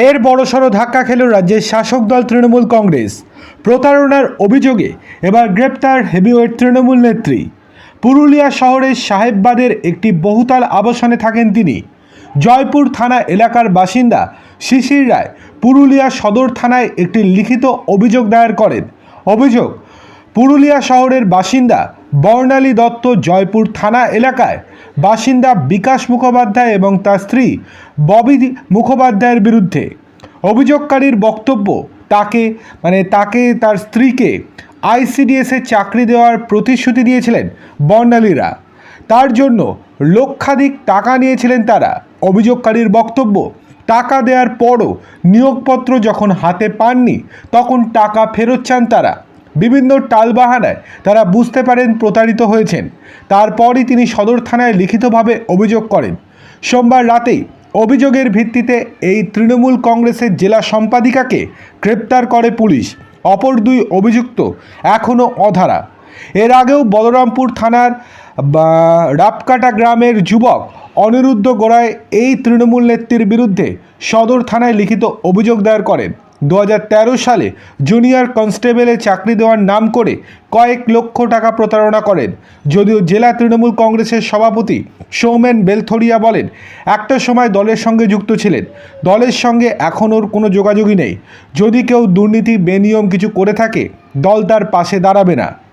ফের বড়সড় ধাক্কা খেল রাজ্যের শাসক দল তৃণমূল কংগ্রেস। প্রতারণার অভিযোগে এবার গ্রেপ্তার হেভিওয়েট তৃণমূল নেত্রী। পুরুলিয়া শহরের সাহেববাদের একটি বহুতাল আবাসনে থাকেন তিনি। জয়পুর থানা এলাকার বাসিন্দা শিশির রায় পুরুলিয়া সদর থানায় একটি লিখিত অভিযোগ দায়ের করেন। অভিযোগ, পুরুলিয়া শহরের বাসিন্দা বর্ণালী দত্ত জয়পুর থানা এলাকায় বাসিন্দা বিকাশ মুখোপাধ্যায় এবং তার স্ত্রী ববি মুখোপাধ্যায়ের বিরুদ্ধে অভিযোগকারীর বক্তব্য তাকে মানে তাকে, তার স্ত্রীকে আইসিডিএসে চাকরি দেওয়ার প্রতিশ্রুতি দিয়েছিলেন বর্ণালীরা। তার জন্য লক্ষাধিক টাকা নিয়েছিলেন তারা। অভিযোগকারীর বক্তব্য, টাকা দেওয়ার পরও নিয়োগপত্র যখন হাতে পাননি, তখন টাকা ফেরত চান তারা। বিভিন্ন টালবাহানায় তারা বুঝতে পারেন প্রতারিত হয়েছেন। তারপরই তিনি সদর থানায় লিখিতভাবে অভিযোগ করেন। সোমবার রাতেই অভিযোগের ভিত্তিতে এই তৃণমূল কংগ্রেসের জেলা সম্পাদিকাকে গ্রেপ্তার করে পুলিশ। অপর দুই অভিযুক্ত এখনও অধারা। এর আগেও বলরামপুর থানার রাপকাটা গ্রামের যুবক অনিরুদ্ধ গোড়ায় এই তৃণমূল নেত্রীর বিরুদ্ধে সদর থানায় লিখিত অভিযোগ দায়ের করেন। দু হাজার তেরো সালে জুনিয়র কনস্টেবলে চাকরি দেওয়ার নাম করে কয়েক লক্ষ টাকা প্রতারণা করেন। যদিও জেলা তৃণমূল কংগ্রেসের সভাপতি সৌমেন বেলথরিয়া বলেন, একটা সময় দলের সঙ্গে যুক্ত ছিলেন। দলের সঙ্গে এখন ওর কোনো যোগাযোগই নেই। যদি কেউ দুর্নীতি, বেনিয়ম কিছু করে থাকে, দল তার পাশে দাঁড়াবে না।